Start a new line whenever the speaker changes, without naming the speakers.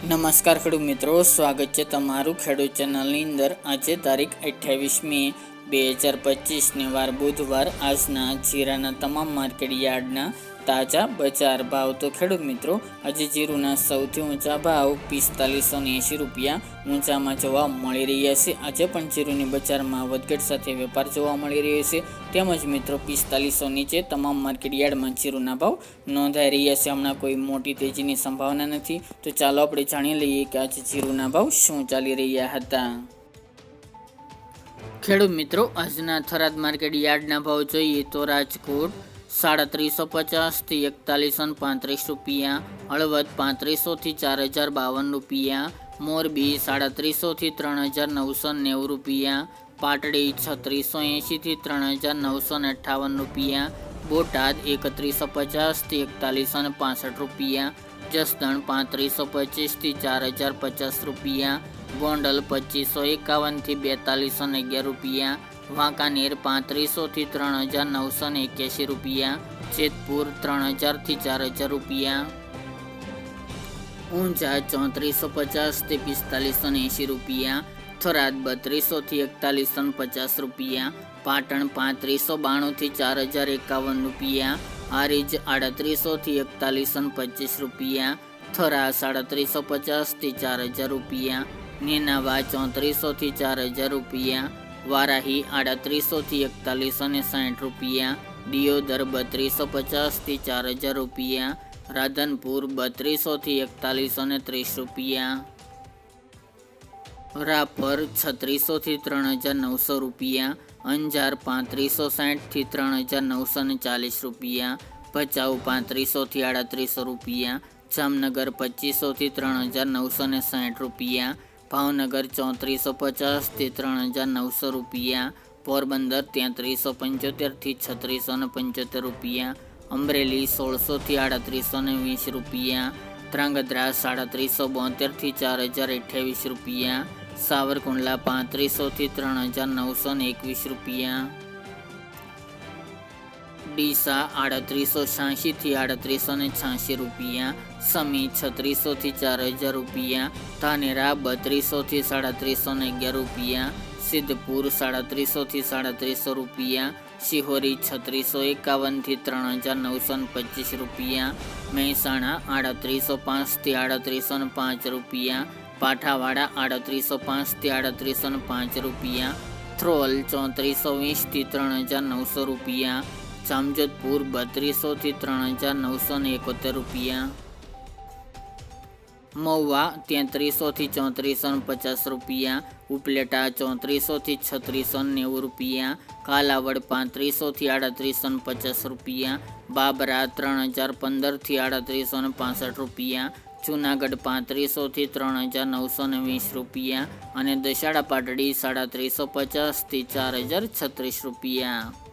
નમસ્કાર ખેડૂત મિત્રો સ્વાગત છે તમારું ખેડૂત ચેનલની અંદર. આજે તારીખ અઠ્યાવીસ મે બે હજાર પચીસની વાર બુધવાર આજના જીરાના તમામ માર્કેટ યાર્ડના તાજા બજાર ભાવ તો ખેડૂત મિત્રો, આજે જીરુના સૌથી ઊંચા ભાવ પિસ્તાલીસો ને એંશી રૂપિયા ઊંચામાં જોવા મળી રહ્યા છે. આજે પણ જીરુની બજારમાં વધઘટ સાથે વેપાર જોવા મળી રહ્યો છે. તેમજ મિત્રો, પિસ્તાલીસો નીચે તમામ માર્કેટ યાર્ડમાં જીરુના ભાવ નોંધાઈ રહ્યા છે. હમણાં કોઈ મોટી તેજીની સંભાવના નથી. તો ચાલો આપણે જાણી લઈએ કે આજે જીરુના ભાવ શું ચાલી રહ્યા હતા. ખેડૂત મિત્રો, આજના થરાદ માર્કેટ યાર્ડના ભાવ જોઈએ તો રાજકોટ સાડત્રીસો પચાસથી એકતાલીસો પાંત્રીસ રૂપિયા, હળવદ પાંત્રીસોથી ચાર હજાર બાવન રૂપિયા, મોરબી સાડત્રીસોથી ત્રણ હજાર નવસો નેવું રૂપિયા, પાટડી છત્રીસો એંશીથી ત્રણ હજાર નવસો અઠ્ઠાવન રૂપિયા, બોટાદ એકત્રીસો પચાસથી એકતાલીસો ને રૂપિયા, જસદણ પાંત્રીસો પચીસથી ચાર હજાર પચાસ રૂપિયા ગોંડલ પચીસો એકાવનથી બેતાલીસો ને અગિયાર રૂપિયા, વાંકાનેર પાંત્રીસોથી ત્રણ હજાર નવસો ને એક્યાસી રૂપિયા, જેતપુર ત્રણ હજારથી ચાર હજાર રૂપિયા. ઊંઝા ચોત્રીસો પચાસથી પિસ્તાલીસો ને એંશી રૂપિયા, થરાદ બત્રીસોથી એકતાલીસો પચાસ રૂપિયા, પાટણ પાંત્રીસો બાણુંથી ચાર હજાર એકાવન રૂપિયા, હારીજ આડત્રીસોથી એકતાલીસો પચીસ રૂપિયા થરા સાડત્રીસો પચાસથી ચાર હજાર રૂપિયા નેનાવા ચોત્રીસોથી ચાર હજાર રૂપિયા, વારાહી આડત્રીસોથી એકતાલીસો ને સાઠ રૂપિયા, દિયોદર બત્રીસો પચાસથી ચાર હજાર રૂપિયા, રાધનપુર બત્રીસોથી એકતાલીસો ને ત્રીસ રૂપિયા. રાપર છત્રીસોથી ત્રણ હજાર નવસો રૂપિયા, અંજાર પાંત્રીસો સાઠથી ત્રણ હજાર નવસો ને ચાલીસ રૂપિયા, ભચાઉ પાંત્રીસોથી આડત્રીસો રૂપિયા, જામનગર પચીસોથી ત્રણ હજાર નવસો ને સાઠ રૂપિયા ભાવનગર ચોત્રીસો પચાસથી ત્રણ હજાર નવસો રૂપિયા, પોરબંદર તેત્રીસો પંચોતેરથી છત્રીસો ને પંચોતેર રૂપિયા, અમરેલી સોળસોથી આડત્રીસો ને વીસ રૂપિયા, ધ્રાંગધ્રા સાડત્રીસો બોતેરથી ચાર હજાર અઠ્યાવીસ રૂપિયા, સાવરકુંડલા પાંત્રીસોથી ત્રણ હજાર નવસો ને એકવીસ રૂપિયા. ડીસા આડત્રીસો છ્યાસીથી આડત્રીસો ને છ્યાસી રૂપિયા, સમી છત્રીસોથી ચાર હજાર રૂપિયા, ધાનેરા બત્રીસોથી સાડત્રીસો ને અગિયાર રૂપિયા, સિદ્ધપુર સાડત્રીસોથી સાડત્રીસો રૂપિયા, શિહોરી છત્રીસો એકાવનથી ત્રણ હજાર નવસો ને પચીસ રૂપિયા, મહેસાણા આડત્રીસો પાંચથી આડત્રીસો પાંચ રૂપિયા, પાઠાવાડા આડત્રીસો પાંચથી આડત્રીસો પાંચ રૂપિયા, થ્રોલ ચોત્રીસો વીસથી ત્રણ હજાર નવસો રૂપિયા જામજોધપુર બત્રીસોથી ત્રણ હજાર નવસો ને એકોતેર રૂપિયા. મહુવા તેત્રીસોથી ચોત્રીસો ને પચાસ રૂપિયા. ઉપલેટા ચોત્રીસોથી છત્રીસો નેવું રૂપિયા. કાલાવડ પાંત્રીસોથી આડત્રીસો ને પચાસ રૂપિયા. બાબરા ત્રણ હજાર પંદરથી આડત્રીસો ને પાસઠ રૂપિયા. જુનાગઢ પાંત્રીસોથી ત્રણ હજાર નવસો ને વીસ રૂપિયા. અને દશાડા પાટડી સાડા ત્રીસો પચાસથી ચાર હજાર છત્રીસ રૂપિયા.